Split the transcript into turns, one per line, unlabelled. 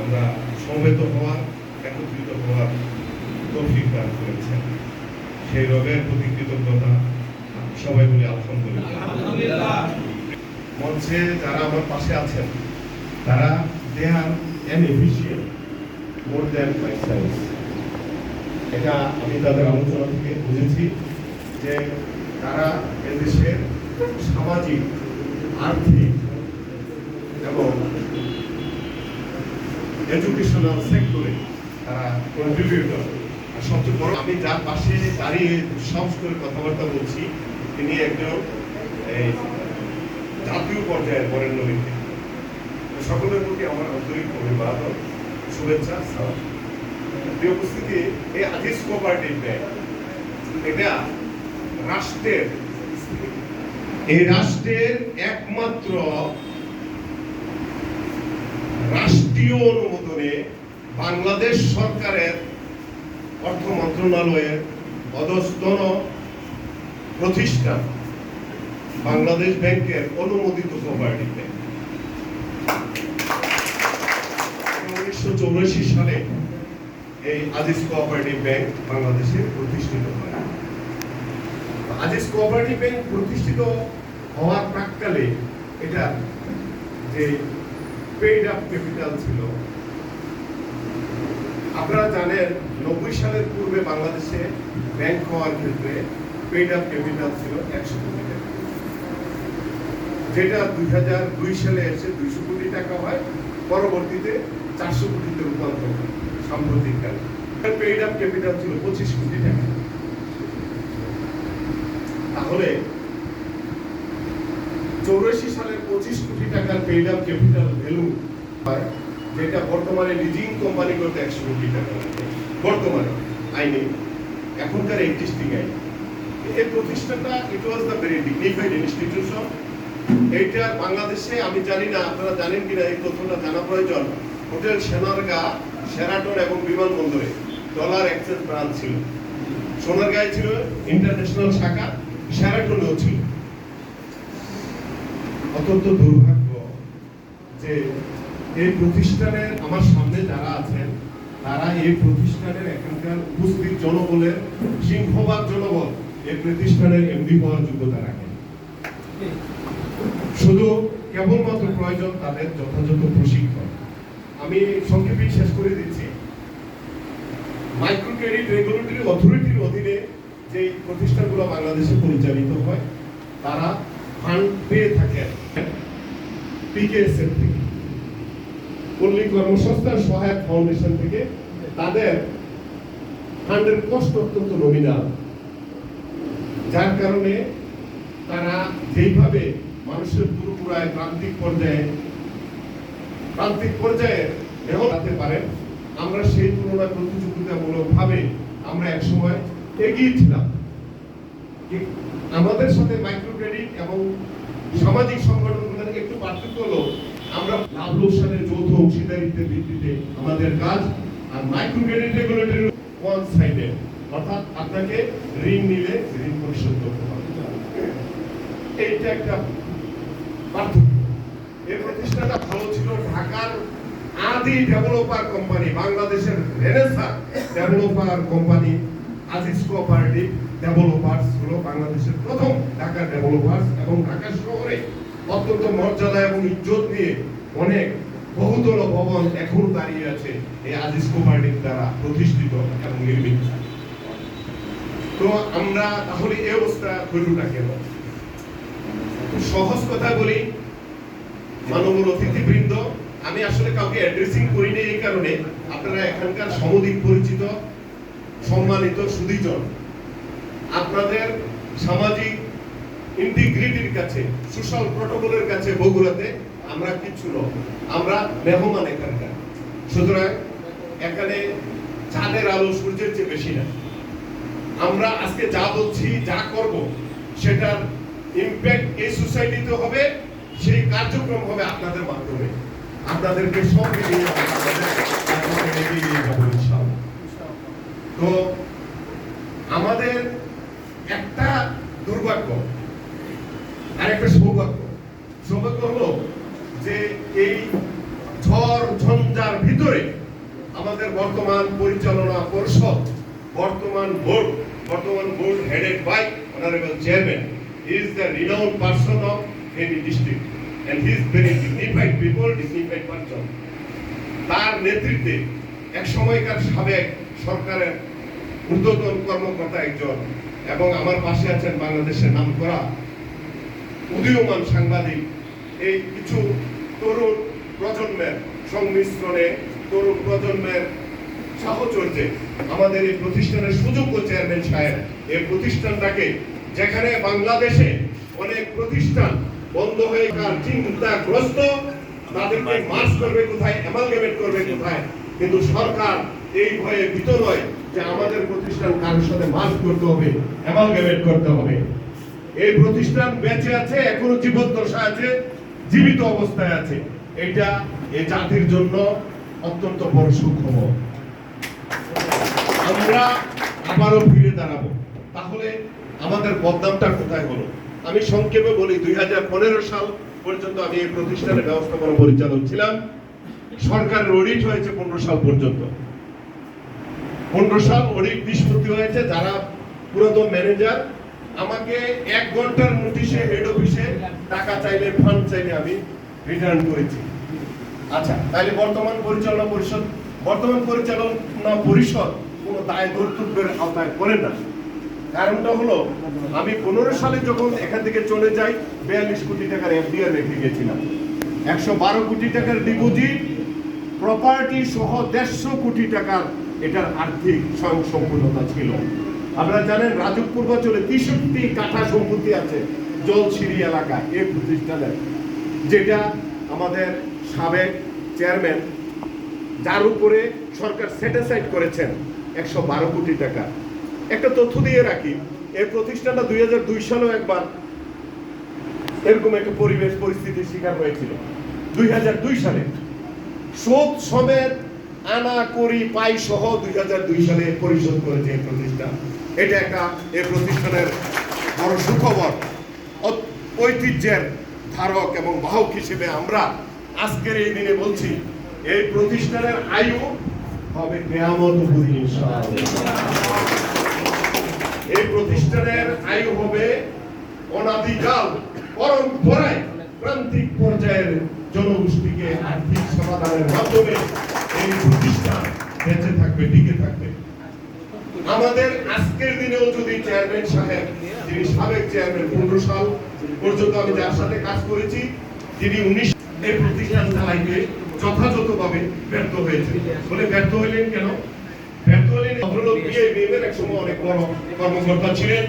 আমরা একত্রিত হওয়ার তৌফিক করেছেন। সেই রবের প্রতি কৃতজ্ঞতা সবাই বলে আলহামদুলিল্লাহ। যারা আমার পাশে আছেন, তারা দে আর এন এফিসিয়েন্ট এটা আমি তাদের আলোচনা থেকে বুঝেছি যে তারা এদেশের সামাজিক, আর্থিক এবং এডুকেশনাল সেক্টরে তারা কন্ট্রিবিউটর আর সবচেয়ে বড়, আমি যার পাশে দাঁড়িয়ে দুঃসাহস করে কথাবার্তা বলছি, তিনি একজন এই জাতীয় পর্যায়ের বরেণ্য ব্যক্তি। সকলের প্রতি আমার আন্তরিক অভিবাদন, শুভেচ্ছা, সালাম। প্রিয় উপস্থিতি, এই আজিজ কোঅপারেটিভ ব্যাংক, এটা রাষ্ট্রের, এই রাষ্ট্রের একমাত্র রাষ্ট্রীয় অনুমোদনে বাংলাদেশ সরকারের অর্থ মন্ত্রণালয়ের অধস্তন প্রতিষ্ঠান বাংলাদেশ ব্যাংকের অনুমোদিত কোঅপারেটিভ ব্যাংক উনিশশো চৌরাশি সালে এই আজিজ কোঅপারেটিভ ব্যাংক বাংলাদেশে প্রতিষ্ঠিত হয়। আজিজ কোঅপারেটিভ ব্যাংক প্রতিষ্ঠিত হওয়ার প্রাককালে এটা যে পেইড আপ ক্যাপিটাল ছিল। আপনারা জানেন, নব্বই সালের পূর্বে বাংলাদেশে ব্যাংক হওয়ার ক্ষেত্রে পেইড আপ ক্যাপিটাল ছিল একশো কোটি টাকা। যেটা দুই হাজার দুই সালে এসে দুইশো কোটি টাকা হয়, পরবর্তীতে চারশো কোটিতে রূপান্তর হয়, সাম্প্রতিককালে। পেইড আপ ক্যাপিটাল ছিল পঁচিশ কোটি টাকা। তাহলে, চৌরাশি পঁচিশ কোটি টাকার পেইড আপ ক্যাপিটাল ভ্যালু হয়, যেটা বর্তমানে লিজিং কোম্পানি করতে একশো কোটি টাকা বর্তমানে, আইনে। এখনকার এক্সিস্টিং আইন। এই প্রতিষ্ঠানটা it was the very dignified institution এইটা বাংলাদেশে, আমি জানি না, আপনারা জানেন কিনা, এই তথ্যটা জানা প্রয়োজন। হোটেল সেনারগা সেরাটন এবং বিমানবন্দরে ডলার এক্সচেঞ্জ ব্রাঞ্চ ছিল। সোনারগাঁয়ে ছিল ইন্টারন্যাশনাল শাখা সেরাটনেও ছিল। অত্যন্ত দুর্ভাগ্য যে এই প্রতিষ্ঠানের আমার সামনে যারা আছেন, তারা এই প্রতিষ্ঠানের এখানকার উপস্থিত জনবলের সিংহবাদ জনবল এই প্রতিষ্ঠানের এমডি হওয়ার যোগ্যতা রাখেন শুধু কেবলমাত্র প্রয়োজন তাদের যথাযথ প্রশিক্ষণ। আমি সংক্ষেপে শেষ করে দিচ্ছি। মাইক্রো ক্রেডিট রেগুলেটরি অথরিটির অধীনে যে প্রতিষ্ঠানগুলো বাংলাদেশে পরিচালিত হয়, তারা ফান্ড পেয়ে থাকেন। পিকেএসএফ থেকে। পল্লী কর্মসংস্থান সহায়ক ফাউন্ডেশন থেকে তাদের ফান্ডের কষ্ট অত্যন্ত নমিনাল যার কারণে তারা যেইভাবে মানুষের পুরোপুরায় প্রান্তিক পর্যায়ে প্রান্তিক পর্যায়ে পারেন, আমরা সেই তুলনায় প্রতিযোগিতামূলক ভাবে আমরা একসময় এগিয়ে ছিলাম। কি- আমাদের সাথে মাইক্রো ক্রেডিট এবং সামাজিক সংগঠনগুলোর একটু পার্থক্য হলো, আমরা লাভ লোকসানের যৌথ অংশীদারিত্বের ভিত্তিতে আমাদের কাজ আর micro credit regulatory one sided অর্থাৎ আপনাকে ঋণ নিলে ঋণ পরিশোধ করতে হবে। এইটা একটা পার্থক্য। এই প্রতিষ্ঠানটা ভালো ছিল ঢাকার আদি ডেভেলপার কোম্পানি বাংলাদেশের renaissance developer company Aziz cooperative developers হলো বাংলাদেশের প্রথম ঢাকা ডেভেলপার্স এবং ঢাকা শহরে অত্যন্ত মর্যাদা এবং ইজ্জত নিয়ে অনেক বহুতল ভবন এখন দাঁড়িয়ে আছে এই আজিজ কোঅপারেটিভ দ্বারা প্রতিষ্ঠিত এবং নির্মিত। তো আমরা তাহলে এই অবস্থা হইলুটা কেন? সহজ কথা বলি, মাননীয় অতিথিবৃন্দ, আমি আসলে কাউকে অ্যাড্রেসিং করি নাই এই কারণে, আপনারা এখানকার সমধিক পরিচিত, সম্মানিত সুদীজন আপনাদের সামাজিক ইন্টিগ্রিটির কাছে সোশ্যাল প্রটোকলের কাছে বগুড়াতে আমরা কিচ্ছু নয় আমরা মেহমান এখানকার। সুতরাং এখানে চাঁদের আলো সূর্যের চেয়ে বেশি না। আমরা আজকে যা বলছি, যা করব, সেটার ইমপ্যাক্ট এই সোসাইটিতে হবে, সেই কার্যক্রম হবে আপনাদের মাধ্যমে। আপনাদেরকে সঙ্গে নিয়ে। তো আমাদের একটা দুর্ভাগ্য আর একটা সৌভাগ্য। সৌভাগ্য হলো যে এই ঝড়, ঝঞ্ঝার ভিতরে আমাদের বর্তমান পরিচালনা পরিষদ, বর্তমান বোর্ড বর্তমান board headed by honourable chairman is the renowned person of Feni district and his is very dignified people dignified person তার নেতৃত্বে এক সময়কার সাবেক সরকারের ঊর্ধ্বতন কর্মকর্তা একজন এবং আমার পাশে আছেন বাংলাদেশের নাম করা উদীয়মান সাংবাদিক, এই কিছু তরুণ প্রজন্মের সংমিশ্রণে তরুণ প্রজন্মের সাহচর্যে আমাদের এই প্রতিষ্ঠানের সুযোগ্য চেয়ারম্যান সাহেব, এই প্রতিষ্ঠানটাকে যেখানে বাংলাদেশে অনেক প্রতিষ্ঠান বন্ধ হয়ে যাওয়ার চিন্তাগ্রস্ত, তাদেরকে মার্চ করবে কোথায়, অ্যামালগেমেট করবে কোথায়? কিন্তু সরকার এই ভয়ে ভীত নয়। যে আমাদের প্রতিষ্ঠান কারোর সাথে মার্চ করতে হবে অ্যামালগেমেট করতে হবে। এই প্রতিষ্ঠান বেঁচে আছে, এখনও জীবদ্দশা আছে, জীবিত অবস্থায় আছে। এটা এই জাতির জন্য অত্যন্ত বড় সুখবর। আমরা আবারও ফিরে দাঁড়াবো। তাহলে আমাদের বদনামটা কোথায় হলো? আমি সংক্ষেপে বলি, দুই হাজার পনেরো সাল পর্যন্ত আমি এই প্রতিষ্ঠানের ব্যবস্থাপনা পরিচালক ছিলাম। সরকারের অডিট হয়েছে পনেরো সাল পর্যন্ত। পনেরো সাল অডিট নিষ্পত্তি হয়েছে, যারা পুরাতন ম্যানেজার আমাকে এক ঘণ্টার নোটিশে হেড অফিসে টাকা চাইলে ফান্ড চাইলে আমি রিটার্ন করেছি। আচ্ছা তাহলে বর্তমান পরিচালনা পরিষদ, বর্তমান পরিচালনা পরিষদ কোনো দায় কর্তব্যের আওতায় পড়ে না। কারণটা হলো, আমি পনেরো সালে যখন এখান থেকে চলে যাই, বিয়াল্লিশ কোটি টাকার এফডিআর রেখে গেছিলাম। একশো বারো কোটি টাকার ডিপোজিট প্রপার্টি সহ দেড়শো কোটি টাকার এটার আর্থিক স্বয়ংসম্পূর্ণতা ছিল। আপনারা জানেন রাজক পূর্বাঞ্চলে তেষট্টি কাঠা সম্পত্তি আছে জলছিরি এলাকা, এই প্রতিষ্ঠানের যেটা আমাদের সাবেক চেয়ারম্যান, যার উপরে সরকার সেটিসাইড করেছেন একশো বারো কোটি টাকা। একটা তথ্য দিয়ে রাখি, এই প্রতিষ্ঠানটা দুই হাজার দুই সালেও একবার এরকম একটা পরিবেশ, পরিস্থিতির শিকার হয়েছিল। দুই হাজার দুই সালে শোধ সমেত আনা করি পাই সহ দুই হাজার দুই সালে পরিশোধ করেছে এই প্রতিষ্ঠান। এটা একটা এই প্রতিষ্ঠানের বড় সুখবর। ঐতিহ্যের ধারক এবং বাহক হিসেবে আমরা আজকের এই দিনে বলছি, এই প্রতিষ্ঠানের আয়ু হবে কেয়ামত এই প্রতিষ্ঠানের আয়ু হবে অনাদিকাল, পরম্পরায় প্রান্তিক পর্যায়ের জনগোষ্ঠীকে আর্থিক সমাধানের মাধ্যমে এই প্রতিষ্ঠান বেঁচে থাকবে, টিকে থাকবে। আমাদের আজকের দিনেও যদি চেয়ারম্যান সাহেব, যিনি সাবেক চেয়ারম্যান পনেরো সাল পর্যন্ত আমি যার সাথে কাজ করেছি, তিনি উনিশ এই প্রতিষ্ঠান চালাইতে যথাযথভাবে ব্যর্থ হয়েছে। বলে ব্যর্থ হইলেন কেন? ব্যর্থ হলেন ভদ্রলোক বিএবিএম এর এক সময় অনেক বড় কর্মকর্তা ছিলেন।